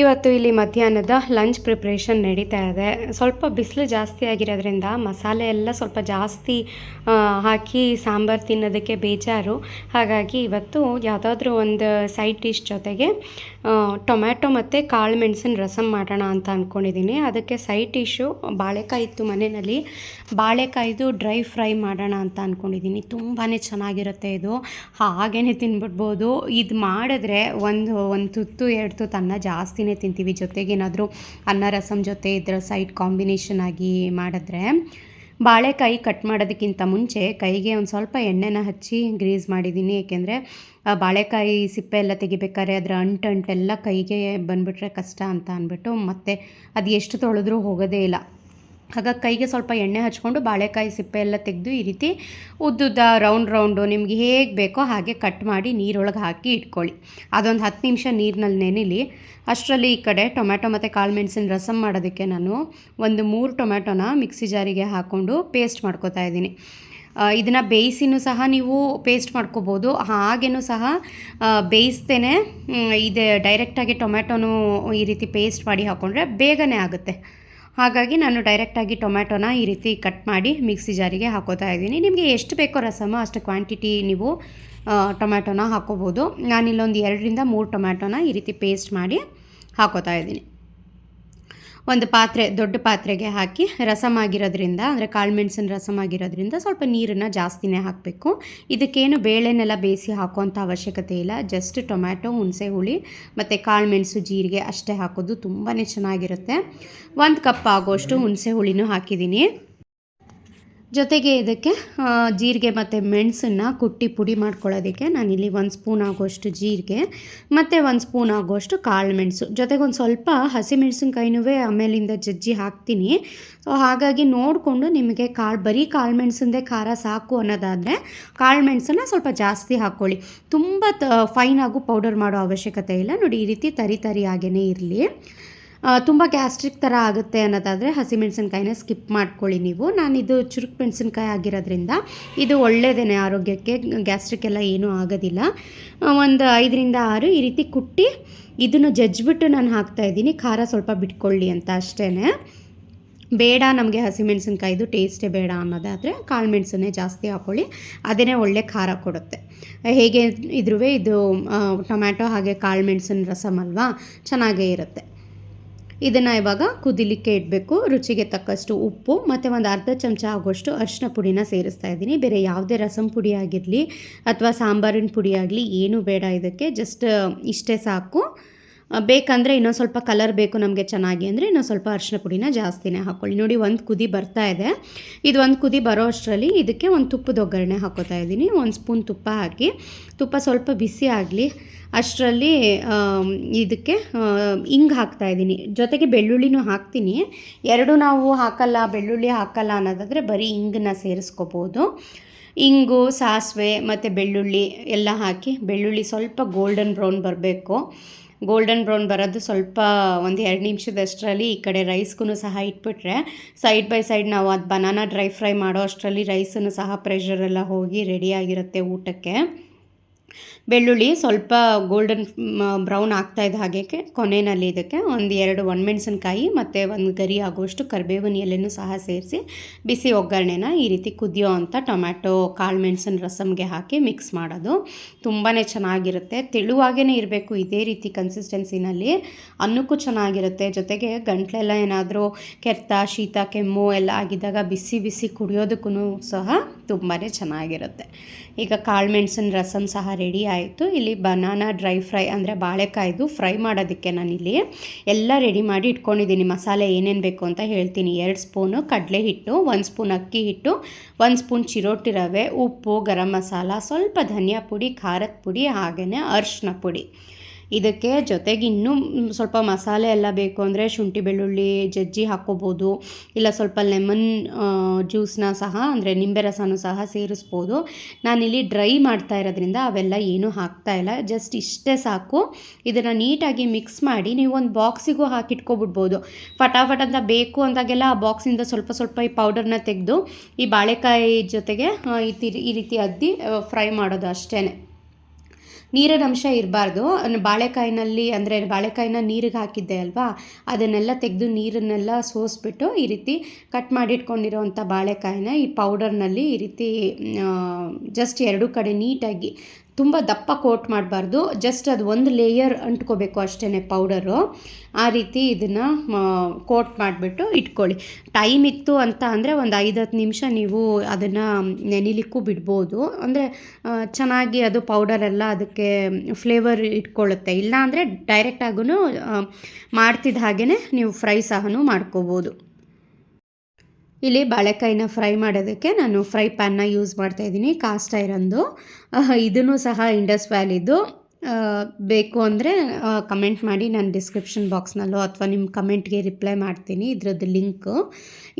ಇವತ್ತು ಇಲ್ಲಿ ಮಧ್ಯಾಹ್ನದ ಲಂಚ್ ಪ್ರಿಪ್ರೇಷನ್ ನಡೀತಾ ಇದೆ. ಸ್ವಲ್ಪ ಬಿಸಿಲು ಜಾಸ್ತಿ ಆಗಿರೋದ್ರಿಂದ ಮಸಾಲೆ ಎಲ್ಲ ಸ್ವಲ್ಪ ಜಾಸ್ತಿ ಹಾಕಿ ಸಾಂಬಾರು ತಿನ್ನೋದಕ್ಕೆ ಬೇಜಾರು. ಹಾಗಾಗಿ ಇವತ್ತು ಯಾವುದಾದ್ರೂ ಒಂದು ಸೈಡ್ ಡಿಶ್ ಜೊತೆಗೆ ಟೊಮ್ಯಾಟೊ ಮತ್ತು ಕಾಳು ಮೆಣಸಿನ ರಸಮ್ ಮಾಡೋಣ ಅಂತ ಅಂದ್ಕೊಂಡಿದ್ದೀನಿ ಅದಕ್ಕೆ ಸೈಡ್ ಡಿಶ್ಶು ಬಾಳೆಕಾಯಿ ಇತ್ತು ಮನೆಯಲ್ಲಿ. ಬಾಳೆಕಾಯಿದು ಡ್ರೈ ಫ್ರೈ ಮಾಡೋಣ ಅಂತ ಅಂದ್ಕೊಂಡಿದ್ದೀನಿ ತುಂಬಾ ಚೆನ್ನಾಗಿರುತ್ತೆ ಇದು. ಹಾಗೇ ತಿನ್ಬಿಡ್ಬೋದು. ಇದು ಮಾಡಿದ್ರೆ ಒಂದು ಒಂದು ತುತ್ತು, ಎರಡು ತುತ್ತು ಅನ್ನ ಜಾಸ್ತಿನೇ ತಿಂತೀವಿ ಜೊತೆಗೇನಾದರೂ ಅನ್ನ ರಸಮ್ ಜೊತೆ ಇದರ ಸೈಡ್ ಕಾಂಬಿನೇಷನ್ ಆಗಿ ಮಾಡಿದ್ರೆ ಬಾಳೆಕಾಯಿ ಕಟ್ ಮಾಡೋದಕ್ಕಿಂತ ಮುಂಚೆ ಕೈಗೆ ಒಂದು ಸ್ವಲ್ಪ ಎಣ್ಣೆನ ಹಚ್ಚಿ ಗ್ರೀಸ್ ಮಾಡಿದ್ದೀನಿ ಏಕೆಂದರೆ ಬಾಳೆಕಾಯಿ ಸಿಪ್ಪೆ ಎಲ್ಲ ತೆಗಿಬೇಕಾದ್ರೆ ಅದರ ಅಂಟು ಅಂಟೆಲ್ಲ ಕೈಗೆ ಬಂದುಬಿಟ್ರೆ ಕಷ್ಟ ಅಂತ ಅಂದ್ಬಿಟ್ಟು ಮತ್ತೆ ಅದು ಎಷ್ಟು ತೊಳೆದ್ರೂ ಹೋಗೋದೇ ಇಲ್ಲ. ಹಾಗಾಗಿ ಕೈಗೆ ಸ್ವಲ್ಪ ಎಣ್ಣೆ ಹಚ್ಕೊಂಡು ಬಾಳೆಕಾಯಿ ಸಿಪ್ಪೆ ಎಲ್ಲ ತೆಗೆದು ಈ ರೀತಿ ಉದ್ದುದ್ದ ರೌಂಡ್ ರೌಂಡು ನಿಮಗೆ ಹೇಗೆ ಬೇಕೋ ಹಾಗೆ ಕಟ್ ಮಾಡಿ ನೀರೊಳಗೆ ಹಾಕಿ ಇಟ್ಕೊಳ್ಳಿ. ಅದೊಂದು ಹತ್ತು ನಿಮಿಷ ನೀರಿನಲ್ಲಿ ನೆನಿಲಿ. ಅಷ್ಟರಲ್ಲಿ ಈ ಕಡೆ ಟೊಮ್ಯಾಟೊ ಮತ್ತು ಕಾಳು ಮೆಣಸಿನ ರಸಮ್ ಮಾಡೋದಕ್ಕೆ ನಾನು ಒಂದು ಮೂರು ಟೊಮ್ಯಾಟೊನ ಮಿಕ್ಸಿ ಜಾರಿಗೆ ಹಾಕ್ಕೊಂಡು ಪೇಸ್ಟ್ ಮಾಡ್ಕೋತಾ ಇದ್ದೀನಿ. ಇದನ್ನು ಬೇಯಿಸಿನೂ ಸಹ ನೀವು ಪೇಸ್ಟ್ ಮಾಡ್ಕೋಬೋದು. ಹಾಗೇನೂ ಸಹ ಬೇಯಿಸ್ತೇನೆ. ಇದೆ ಡೈರೆಕ್ಟಾಗಿ ಟೊಮ್ಯಾಟೊನೂ ಈ ರೀತಿ ಪೇಸ್ಟ್ ಮಾಡಿ ಹಾಕ್ಕೊಂಡ್ರೆ ಬೇಗನೆ ಆಗುತ್ತೆ. ಹಾಗಾಗಿ ನಾನು ಡೈರೆಕ್ಟಾಗಿ ಟೊಮ್ಯಾಟೊನ ಈ ರೀತಿ ಕಟ್ ಮಾಡಿ ಮಿಕ್ಸಿ ಜಾರಿಗೆ ಹಾಕೋತಾ ಇದ್ದೀನಿ. ನಿಮಗೆ ಎಷ್ಟು ಬೇಕೋ ರಸಮ ಅಷ್ಟು ಕ್ವಾಂಟಿಟಿ ನೀವು ಟೊಮ್ಯಾಟೊನ ಹಾಕೋಬೋದು. ನಾನಿಲ್ಲೊಂದು ಎರಡರಿಂದ ಮೂರು ಟೊಮ್ಯಾಟೊನ ಈ ರೀತಿ ಪೇಸ್ಟ್ ಮಾಡಿ ಹಾಕೋತಾ ಇದ್ದೀನಿ. ಒಂದು ಪಾತ್ರೆ, ದೊಡ್ಡ ಪಾತ್ರೆಗೆ ಹಾಕಿ ರಸಮಾಗಿರೋದ್ರಿಂದ, ಅಂದರೆ ಕಾಳು ಮೆಣಸಿನ ರಸಮ್ ಆಗಿರೋದ್ರಿಂದ ಸ್ವಲ್ಪ ನೀರನ್ನು ಜಾಸ್ತಿನೇ ಹಾಕಬೇಕು. ಇದಕ್ಕೇನು ಬೇಳೆನೆಲ್ಲ ಬೇಯಿಸಿ ಹಾಕೋವಂಥ ಅವಶ್ಯಕತೆ ಇಲ್ಲ. ಜಸ್ಟ್ ಟೊಮ್ಯಾಟೊ, ಹುಣಸೆ ಹುಳಿ ಮತ್ತು ಕಾಳು ಮೆಣಸು, ಜೀರಿಗೆ ಅಷ್ಟೇ ಹಾಕೋದು ತುಂಬಾ ಚೆನ್ನಾಗಿರುತ್ತೆ. ಒಂದು ಕಪ್ ಆಗೋಷ್ಟು ಹುಣಸೆ ಹುಳಿನೂ ಹಾಕಿದ್ದೀನಿ. ಜೊತೆಗೆ ಇದಕ್ಕೆ ಜೀರಿಗೆ ಮತ್ತು ಮೆಣಸನ್ನು ಕುಟ್ಟಿ ಪುಡಿ ಮಾಡ್ಕೊಳ್ಳೋದಕ್ಕೆ ನಾನಿಲ್ಲಿ ಒಂದು ಸ್ಪೂನ್ ಆಗೋಷ್ಟು ಜೀರಿಗೆ, ಮತ್ತು ಒಂದು ಸ್ಪೂನ್ ಆಗೋಷ್ಟು ಕಾಳು ಮೆಣಸು. ಜೊತೆಗೆ ಒಂದು ಸ್ವಲ್ಪ ಹಸಿಮೆಣಸಿನ್ಕಾಯಿನೂ ಆಮೇಲಿಂದ ಜಜ್ಜಿ ಹಾಕ್ತೀನಿ. ಸೊ ಹಾಗಾಗಿ ನೋಡಿಕೊಂಡು ನಿಮಗೆ ಕಾಳು, ಬರೀ ಕಾಳು ಮೆಣಸಿಂದೇ ಖಾರ ಸಾಕು ಅನ್ನೋದಾದರೆ ಕಾಳು ಮೆಣಸನ್ನು ಸ್ವಲ್ಪ ಜಾಸ್ತಿ ಹಾಕ್ಕೊಳ್ಳಿ. ತುಂಬ ತ ಫೈನಾಗೂ ಪೌಡರ್ ಮಾಡೋ ಅವಶ್ಯಕತೆ ಇಲ್ಲ. ನೋಡಿ, ಈ ರೀತಿ ತರಿ ಆಗೇ ಇರಲಿ. ತುಂಬ ಗ್ಯಾಸ್ಟ್ರಿಕ್ ಥರ ಆಗುತ್ತೆ ಅನ್ನೋದಾದರೆ ಹಸಿಮೆಣಸಿನ್ಕಾಯಿನ ಸ್ಕಿಪ್ ಮಾಡ್ಕೊಳ್ಳಿ ನೀವು. ನಾನಿದು ಚುರುಕು ಮೆಣಸಿನ್ಕಾಯಿ ಆಗಿರೋದ್ರಿಂದ ಇದು ಒಳ್ಳೆಯದೇ ಆರೋಗ್ಯಕ್ಕೆ, ಗ್ಯಾಸ್ಟ್ರಿಕ್ ಎಲ್ಲ ಏನೂ ಆಗೋದಿಲ್ಲ. ಒಂದು ಐದರಿಂದ ಆರು ಈ ರೀತಿ ಕುಟ್ಟಿ ಇದನ್ನು ಜಜ್ಜಿಬಿಟ್ಟು ನಾನು ಹಾಕ್ತಾ ಇದ್ದೀನಿ. ಖಾರ ಸ್ವಲ್ಪ ಬಿಟ್ಕೊಳ್ಳಿ ಅಂತ ಅಷ್ಟೇ ಬೇಡ ನಮಗೆ ಹಸಿಮೆಣಸಿನ್ಕಾಯಿದು ಟೇಸ್ಟೇ ಬೇಡ ಅನ್ನೋದಾದರೆ ಕಾಳು ಮೆಣಸನ್ನೇ ಜಾಸ್ತಿ ಹಾಕ್ಕೊಳ್ಳಿ. ಅದೇ ಒಳ್ಳೆ ಖಾರ ಕೊಡುತ್ತೆ. ಹೇಗೆ ಇದ್ರೂ ಇದು ಟೊಮ್ಯಾಟೊ ಹಾಗೆ ಕಾಳು ಮೆಣಸಿನ ರಸಮ್ ಅಲ್ವಾ? ಚೆನ್ನಾಗೇ ಇರುತ್ತೆ. ಇದನ್ನು ಇವಾಗ ಕುದಿಲಿಕ್ಕೆ ಇಡಬೇಕು. ರುಚಿಗೆ ತಕ್ಕಷ್ಟು ಉಪ್ಪು ಮತ್ತು ಒಂದು ಅರ್ಧ ಚಮಚ ಆಗೋಷ್ಟು ಅರಿಶಿನ ಪುಡಿನ ಸೇರಿಸ್ತಾ ಇದ್ದೀನಿ. ಬೇರೆ ಯಾವುದೇ ರಸಂ ಪುಡಿ ಆಗಿರಲಿ ಅಥವಾ ಸಾಂಬಾರಿನ ಪುಡಿ ಆಗಲಿ, ಏನೂ ಬೇಡ ಇದಕ್ಕೆ. ಜಸ್ಟ್ ಇಷ್ಟೇ ಸಾಕು. ಬೇಕಂದರೆ ಇನ್ನೊಂದು ಸ್ವಲ್ಪ ಕಲರ್ ಬೇಕು ನಮಗೆ ಚೆನ್ನಾಗಿ ಅಂದರೆ ಇನ್ನೊಂದು ಸ್ವಲ್ಪ ಅರಿಶಿನ ಪುಡಿನ ಜಾಸ್ತಿನೇ ಹಾಕ್ಕೊಳ್ಳಿ ನೋಡಿ ಒಂದು ಕುದಿ ಬರ್ತಾ ಇದೆ. ಇದು ಒಂದು ಕುದಿ ಬರೋ ಅಷ್ಟರಲ್ಲಿ ಇದಕ್ಕೆ ಒಂದು ತುಪ್ಪದ ಒಗ್ಗರಣೆ ಹಾಕೋತಾ ಇದ್ದೀನಿ. ಒಂದು ಸ್ಪೂನ್ ತುಪ್ಪ ಹಾಕಿ. ತುಪ್ಪ ಸ್ವಲ್ಪ ಬಿಸಿ ಆಗಲಿ, ಅಷ್ಟರಲ್ಲಿ ಇದಕ್ಕೆ ಹಿಂಗೆ ಹಾಕ್ತಾ ಇದ್ದೀನಿ. ಜೊತೆಗೆ ಬೆಳ್ಳುಳ್ಳಿನೂ ಹಾಕ್ತೀನಿ. ಎರಡು ನಾವು ಹಾಕಲ್ಲ, ಬೆಳ್ಳುಳ್ಳಿ ಹಾಕಲ್ಲ ಅನ್ನೋದಾದರೆ ಬರೀ ಹಿಂಗನ್ನ ಸೇರಿಸ್ಕೋಬೋದು. ಇಂಗು, ಸಾಸಿವೆ ಮತ್ತು ಬೆಳ್ಳುಳ್ಳಿ ಎಲ್ಲ ಹಾಕಿ, ಬೆಳ್ಳುಳ್ಳಿ ಸ್ವಲ್ಪ ಗೋಲ್ಡನ್ ಬ್ರೌನ್ ಬರಬೇಕು. ಗೋಲ್ಡನ್ ಬ್ರೌನ್ ಬರೋದು ಸ್ವಲ್ಪ ಒಂದು ಎರಡು ನಿಮಿಷದಷ್ಟರಲ್ಲಿ ಈ ಕಡೆ ರೈಸ್ಗೂ ಸಹ ಇಟ್ಬಿಟ್ರೆ ಸೈಡ್ ಬೈ ಸೈಡ್ ನಾವು ಅದು ಬನಾನಾ ಡ್ರೈ ಫ್ರೈ ಮಾಡೋ ಅಷ್ಟರಲ್ಲಿ ರೈಸನ್ನು ಸಹ ಪ್ರೆಷರೆಲ್ಲ ಹೋಗಿ ರೆಡಿಯಾಗಿರುತ್ತೆ ಊಟಕ್ಕೆ. ಬೆಳ್ಳುಳ್ಳಿ ಸ್ವಲ್ಪ ಗೋಲ್ಡನ್ ಬ್ರೌನ್ ಆಗ್ತಾ ಇದ್ದ ಹಾಗೆ ಕೊನೆಯಲ್ಲಿ ಇದಕ್ಕೆ ಒಂದು ಎರಡು ಒಣಮೆಣಸಿನ್ಕಾಯಿ ಮತ್ತು ಒಂದು ಗರಿ ಆಗುವಷ್ಟು ಕರಿಬೇವಿನ ಎಲೆನೂ ಸಹ ಸೇರಿಸಿ ಬಿಸಿ ಒಗ್ಗರಣೆನ ಈ ರೀತಿ ಕುದಿಯೋ ಅಂಥ ಟೊಮ್ಯಾಟೊ ಕಾಳು ಮೆಣಸಿನ ರಸಮ್ಗೆ ಹಾಕಿ ಮಿಕ್ಸ್ ಮಾಡೋದು ತುಂಬಾ ಚೆನ್ನಾಗಿರುತ್ತೆ. ತೆಳುವಾಗೇ ಇರಬೇಕು ಇದೇ ರೀತಿ ಕನ್ಸಿಸ್ಟೆನ್ಸಿನಲ್ಲಿ ಅನ್ನಕ್ಕೂ ಚೆನ್ನಾಗಿರುತ್ತೆ. ಜೊತೆಗೆ ಗಂಟ್ಲೆಲ್ಲ ಏನಾದರೂ ಕೆರೆತ, ಶೀತ, ಕೆಮ್ಮು ಎಲ್ಲ ಆಗಿದ್ದಾಗ ಬಿಸಿ ಬಿಸಿ ಕುಡಿಯೋದಕ್ಕೂ ಸಹ ತುಂಬಾ ಚೆನ್ನಾಗಿರುತ್ತೆ. ಈಗ ಕಾಳು ಮೆಣಸಿನ ರಸಮ್ ಸಹ ರೆಡಿ ಆಯಿತು. ಇಲ್ಲಿ ಬನಾನಾ ಡ್ರೈ ಫ್ರೈ ಅಂದರೆ ಬಾಳೆಕಾಯ್ದು ಫ್ರೈ ಮಾಡೋದಕ್ಕೆ ನಾನಿಲ್ಲಿ ಎಲ್ಲ ರೆಡಿ ಮಾಡಿ ಇಟ್ಕೊಂಡಿದ್ದೀನಿ. ಮಸಾಲೆ ಏನೇನು ಬೇಕು ಅಂತ ಹೇಳ್ತೀನಿ. ಎರಡು ಸ್ಪೂನು ಕಡಲೆ ಹಿಟ್ಟು, ಒಂದು ಸ್ಪೂನ್ ಅಕ್ಕಿ ಹಿಟ್ಟು, ಒಂದು ಸ್ಪೂನ್ ಚಿರೋಟಿ ರವೆ, ಉಪ್ಪು, ಗರಂ ಮಸಾಲ, ಸ್ವಲ್ಪ ಧನಿಯಾ ಪುಡಿ, ಖಾರದ ಪುಡಿ ಹಾಗೆಯೇ ಅರಿಶಿನ ಪುಡಿ. ಇದಕ್ಕೆ ಜೊತೆಗೆ ಇನ್ನೂ ಸ್ವಲ್ಪ ಮಸಾಲೆ ಎಲ್ಲ ಬೇಕು ಅಂದರೆ ಶುಂಠಿ, ಬೆಳ್ಳುಳ್ಳಿ, ಜಜ್ಜಿ ಹಾಕ್ಕೋಬೋದು. ಇಲ್ಲ ಸ್ವಲ್ಪ ಲೆಮನ್ ಜ್ಯೂಸನ್ನ ಸಹ ಅಂದರೆ ನಿಂಬೆ ರಸನೂ ಸಹ ಸೇರಿಸ್ಬೋದು. ನಾನಿಲ್ಲಿ ಡ್ರೈ ಮಾಡ್ತಾ ಇರೋದ್ರಿಂದ ಅವೆಲ್ಲ ಏನೂ ಹಾಕ್ತಾ ಇಲ್ಲ. ಜಸ್ಟ್ ಇಷ್ಟೇ ಸಾಕು. ಇದನ್ನು ನೀಟಾಗಿ ಮಿಕ್ಸ್ ಮಾಡಿ ನೀವು ಒಂದು ಬಾಕ್ಸಿಗೂ ಹಾಕಿಟ್ಕೊಬಿಡ್ಬೋದು. ಫಟಾಫಟ್ ಅಂತ ಬೇಕು ಅಂದಾಗೆಲ್ಲ ಆ ಬಾಕ್ಸಿಂದ ಸ್ವಲ್ಪ ಸ್ವಲ್ಪ ಈ ಪೌಡರ್ನ ತೆಗೆದು ಈ ಬಾಳೆಕಾಯಿ ಜೊತೆಗೆ ಈ ಈ ರೀತಿ ಅದ್ದಿ ಫ್ರೈ ಮಾಡೋದು ಅಷ್ಟೇ ನೀರಿನ ಅಂಶ ಇರಬಾರ್ದು ಬಾಳೆಕಾಯಿನಲ್ಲಿ ಅಂದರೆ ಬಾಳೆಕಾಯಿನ ನೀರಿಗೆ ಹಾಕಿದ್ದೆ ಅಲ್ವಾ? ಅದನ್ನೆಲ್ಲ ತೆಗೆದು ನೀರನ್ನೆಲ್ಲ ಸೋಸ್ಬಿಟ್ಟು ಈ ರೀತಿ ಕಟ್ ಮಾಡಿಟ್ಕೊಂಡಿರೋವಂಥ ಬಾಳೆಕಾಯಿನ ಈ ಪೌಡರ್ನಲ್ಲಿ ಈ ರೀತಿ ಜಸ್ಟ್ ಎರಡು ಕಡೆ ನೀಟಾಗಿ ತುಂಬ ದಪ್ಪ ಕೋಟ್ ಮಾಡಬಾರ್ದು. ಜಸ್ಟ್ ಅದು ಒಂದು ಲೇಯರ್ ಅಂಟ್ಕೋಬೇಕು ಅಷ್ಟೇ ಪೌಡರು ಆ ರೀತಿ ಇದನ್ನು ಕೋಟ್ ಮಾಡಿಬಿಟ್ಟು ಇಟ್ಕೊಳ್ಳಿ. ಟೈಮ್ ಇತ್ತು ಅಂತ ಅಂದರೆ ಒಂದು ಐದು ಹತ್ತು ನಿಮಿಷ ನೀವು ಅದನ್ನು ನೆನಿಲಿಕ್ಕೂ ಬಿಡ್ಬೋದು. ಅಂದರೆ ಚೆನ್ನಾಗಿ ಅದು ಪೌಡರೆಲ್ಲ ಅದಕ್ಕೆ ಫ್ಲೇವರ್ ಇಟ್ಕೊಳ್ಳುತ್ತೆ. ಇಲ್ಲಾಂದರೆ ಡೈರೆಕ್ಟಾಗೂ ಮಾಡ್ತಿದ್ದ ಹಾಗೆಯೇ ನೀವು ಫ್ರೈ ಸಹನೂ ಮಾಡ್ಕೋಬೋದು. ಇಲ್ಲಿ ಬಾಳೆಕಾಯಿನ ಫ್ರೈ ಮಾಡೋದಕ್ಕೆ ನಾನು ಫ್ರೈ ಪ್ಯಾನ್ನ ಯೂಸ್ ಮಾಡ್ತಾಯಿದ್ದೀನಿ ಕಾಸ್ಟ್ ಐರನ್ದು ಇದನ್ನು ಸಹ ಇಂಡಸ್ ವ್ಯಾಲಿದು ಬೇಕು ಅಂದರೆ ಕಮೆಂಟ್ ಮಾಡಿ ನಾನು ಡಿಸ್ಕ್ರಿಪ್ಷನ್ ಬಾಕ್ಸ್ನಲ್ಲೋ ಅಥವಾ ನಿಮ್ಮ ಕಮೆಂಟ್ಗೆ ರಿಪ್ಲೈ ಮಾಡ್ತೀನಿ, ಇದ್ರದ್ದು ಲಿಂಕು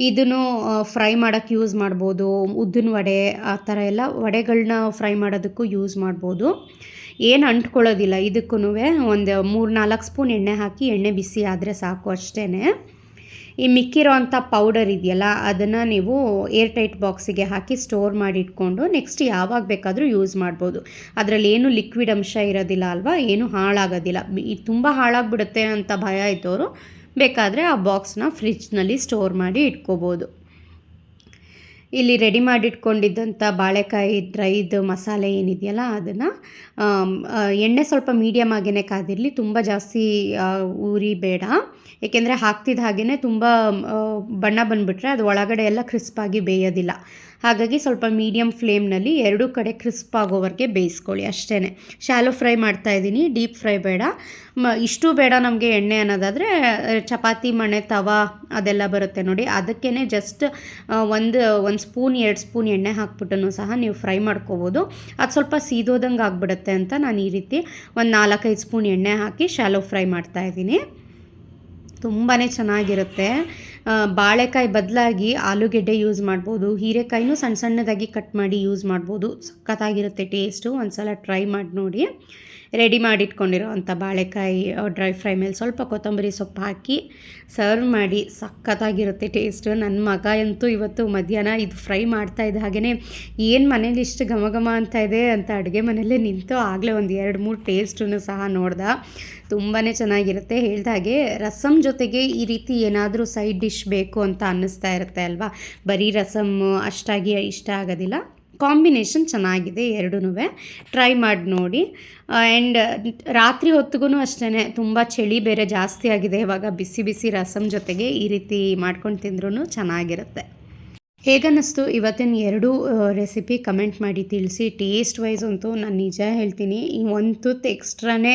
ಇದನ್ನು ಫ್ರೈ ಮಾಡೋಕ್ಕೆ ಯೂಸ್ ಮಾಡ್ಬೋದು, ಉದ್ದಿನ ವಡೆ, ಆ ಥರ ಎಲ್ಲ ವಡೆಗಳನ್ನ ಫ್ರೈ ಮಾಡೋದಕ್ಕೂ ಯೂಸ್ ಮಾಡ್ಬೋದು. ಏನು ಅಂಟ್ಕೊಳ್ಳೋದಿಲ್ಲ ಇದಕ್ಕೂ ಒಂದು ಮೂರು ನಾಲ್ಕು ಸ್ಪೂನ್ ಎಣ್ಣೆ ಹಾಕಿ, ಎಣ್ಣೆ ಬಿಸಿ ಆದರೆ ಸಾಕು ಅಷ್ಟೇ ಈ ಮಿಕ್ಕಿರೋ ಅಂಥ ಪೌಡರ್ ಇದೆಯಲ್ಲ, ಅದನ್ನು ನೀವು ಏರ್ ಟೈಟ್ ಬಾಕ್ಸಿಗೆ ಹಾಕಿ ಸ್ಟೋರ್ ಮಾಡಿ ಇಟ್ಕೊಂಡು ನೆಕ್ಸ್ಟ್ ಯಾವಾಗ ಬೇಕಾದರೂ ಯೂಸ್ ಮಾಡ್ಬೋದು. ಅದರಲ್ಲಿ ಏನು ಲಿಕ್ವಿಡ್ ಅಂಶ ಇರೋದಿಲ್ಲ ಅಲ್ವಾ, ಏನು ಹಾಳಾಗೋದಿಲ್ಲ. ತುಂಬ ಹಾಳಾಗ್ಬಿಡುತ್ತೆ ಅಂತ ಭಯ ಇದ್ದವರು ಬೇಕಾದರೆ ಆ ಬಾಕ್ಸ್ನ ಫ್ರಿಜ್ನಲ್ಲಿ ಸ್ಟೋರ್ ಮಾಡಿ ಇಟ್ಕೋಬೋದು. ಇಲ್ಲಿ ರೆಡಿ ಮಾಡಿಟ್ಕೊಂಡಿದ್ದಂಥ ಬಾಳೆಕಾಯಿ ಡ್ರೈದು ಮಸಾಲೆ ಏನಿದೆಯಲ್ಲ ಅದನ್ನು ಎಣ್ಣೆ ಸ್ವಲ್ಪ ಮೀಡಿಯಮ್ ಆಗೇ ಕಾದಿರಲಿ, ತುಂಬ ಜಾಸ್ತಿ ಉರಿ ಬೇಡ. ಏಕೆಂದರೆ ಹಾಕ್ತಿದ್ದ ಹಾಗೆಯೇ ತುಂಬ ಬಣ್ಣ ಬಂದುಬಿಟ್ರೆ ಅದು ಒಳಗಡೆ ಎಲ್ಲ ಕ್ರಿಸ್ಪಾಗಿ ಬೇಯೋದಿಲ್ಲ. ಹಾಗಾಗಿ ಸ್ವಲ್ಪ ಮೀಡಿಯಮ್ ಫ್ಲೇಮ್ನಲ್ಲಿ ಎರಡೂ ಕಡೆ ಕ್ರಿಸ್ಪ್ ಆಗೋವರೆಗೆ ಬೇಯಿಸ್ಕೊಳ್ಳಿ ಅಷ್ಟೇ ಶಾಲೋ ಫ್ರೈ ಮಾಡ್ತಾ ಇದ್ದೀನಿ ಡೀಪ್ ಫ್ರೈ ಬೇಡ. ಮ, ಇಷ್ಟು ಬೇಡ ನಮಗೆ ಎಣ್ಣೆ ಅನ್ನೋದಾದರೆ ಚಪಾತಿ, ಮಣೆ, ತವಾ ಅದೆಲ್ಲ ಬರುತ್ತೆ ನೋಡಿ. ಅದಕ್ಕೇ ಜಸ್ಟ್ ಒಂದು ಒಂದು ಸ್ಪೂನ್, ಎರಡು ಸ್ಪೂನ್ ಎಣ್ಣೆ ಹಾಕ್ಬಿಟ್ಟು ಸಹ ನೀವು ಫ್ರೈ ಮಾಡ್ಕೋಬೋದು. ಅದು ಸ್ವಲ್ಪ ಸೀದೋದಂಗೆ ಆಗಿಬಿಡುತ್ತೆ ಅಂತ ನಾನು ಈ ರೀತಿ ಒಂದು ನಾಲ್ಕೈದು ಸ್ಪೂನ್ ಎಣ್ಣೆ ಹಾಕಿ ಶಾಲೋ ಫ್ರೈ ಮಾಡ್ತಾಯಿದ್ದೀನಿ ತುಂಬಾ ಚೆನ್ನಾಗಿರುತ್ತೆ. ಬಾಳೆಕಾಯಿ ಬದಲಾಗಿ ಆಲೂಗೆಡ್ಡೆ ಯೂಸ್ ಮಾಡ್ಬೋದು. ಹೀರೆಕಾಯಿನೂ ಸಣ್ಣ ಸಣ್ಣದಾಗಿ ಕಟ್ ಮಾಡಿ ಯೂಸ್ ಮಾಡ್ಬೋದು. ಸಖತ್ತಾಗಿರುತ್ತೆ ಟೇಸ್ಟು. ಒಂದು ಸಲ ಟ್ರೈ ಮಾಡಿ ನೋಡಿ. ರೆಡಿ ಮಾಡಿಟ್ಕೊಂಡಿರೋ ಅಂಥ ಬಾಳೆಕಾಯಿ ಡ್ರೈ ಫ್ರೈ ಮೇಲೆ ಸ್ವಲ್ಪ ಕೊತ್ತಂಬರಿ ಸೊಪ್ಪು ಹಾಕಿ ಸರ್ವ್ ಮಾಡಿ ಸಖತ್ತಾಗಿರುತ್ತೆ ಟೇಸ್ಟು ನನ್ನ ಮಗ ಅಂತೂ ಇವತ್ತು ಮಧ್ಯಾಹ್ನ ಇದು ಫ್ರೈ ಮಾಡ್ತಾ ಇದ್ದ ಹಾಗೆಯೇ ಏನು ಮನೇಲಿ ಇಷ್ಟು ಘಮ ಘಮ ಅಂತ ಇದೆ ಅಂತ ಅಡುಗೆ ಮನೆಯಲ್ಲೇ ನಿಂತು ಆಗಲೇ ಒಂದು ಎರಡು ಮೂರು ಟೇಸ್ಟನ್ನು ಸಹ ನೋಡ್ದ. ತುಂಬಾ ಚೆನ್ನಾಗಿರುತ್ತೆ. ಹೇಳ್ದಾಗೆ ರಸಮ್ ಜೊತೆಗೆ ಈ ರೀತಿ ಏನಾದರೂ ಸೈಡ್ ಡಿಶ್ ಬೇಕು ಅಂತ ಅನ್ನಿಸ್ತಾ ಇರುತ್ತೆ ಅಲ್ವಾ? ಬರೀ ರಸಮ್ಮು ಅಷ್ಟಾಗಿ ಇಷ್ಟ ಆಗೋದಿಲ್ಲ. ಕಾಂಬಿನೇಷನ್ ಚೆನ್ನಾಗಿದೆ ಎರಡೂ ಟ್ರೈ ಮಾಡಿ ನೋಡಿ. ಆ್ಯಂಡ್ ರಾತ್ರಿ ಹೊತ್ತಿಗೂ ಅಷ್ಟೇ ತುಂಬ ಚಳಿ ಬೇರೆ ಜಾಸ್ತಿ ಆಗಿದೆ. ಇವಾಗ ಬಿಸಿ ಬಿಸಿ ರಸಮ್ ಜೊತೆಗೆ ಈ ರೀತಿ ಮಾಡ್ಕೊಂಡು ತಿಂದ್ರೂ ಚೆನ್ನಾಗಿರುತ್ತೆ. ಹೇಗನ್ನಿಸ್ತು? ಇವತ್ತಿನ ಎರಡು ರೆಸಿಪಿ ಕಮೆಂಟ್ ಮಾಡಿ ತಿಳಿಸಿ ಟೇಸ್ಟ್ ವೈಸ್ ಅಂತೂ ನಾನು ನಿಜ ಹೇಳ್ತೀನಿ. ಒಂದು ಎಕ್ಸ್ಟ್ರಾನೇ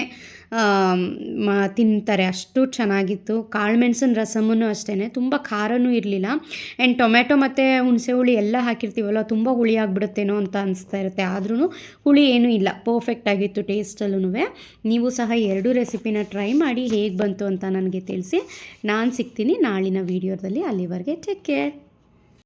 ತಿಂತಾರೆ. ಅಷ್ಟು ಚೆನ್ನಾಗಿತ್ತು. ಕಾಳು ಮೆಣಸಿನ ರಸಮೂ ಅಷ್ಟೇ ತುಂಬ ಖಾರನೂ ಇರಲಿಲ್ಲ. ಆ್ಯಂಡ್ ಟೊಮೆಟೊ ಮತ್ತು ಹುಣಸೆ ಹುಳಿ ಎಲ್ಲ ಹಾಕಿರ್ತೀವಲ್ಲ ತುಂಬ ಹುಳಿ ಆಗಿಬಿಡುತ್ತೇನೋ ಅಂತ ಅನಿಸ್ತಾ ಇರುತ್ತೆ. ಆದ್ರೂ ಹುಳಿ ಏನೂ ಇಲ್ಲ. ಪರ್ಫೆಕ್ಟ್ ಆಗಿತ್ತು ಟೇಸ್ಟಲ್ಲೂ ನೀವು ಸಹ ಎರಡು ರೆಸಿಪಿನ ಟ್ರೈ ಮಾಡಿ ಹೇಗೆ ಬಂತು ಅಂತ ನನಗೆ ತಿಳಿಸಿ. ನಾನು ಸಿಗ್ತೀನಿ ನಾಳಿನ ವೀಡಿಯೋದಲ್ಲಿ ಅಲ್ಲಿವರೆಗೆ ಟೇಕ್ ಕೇರ್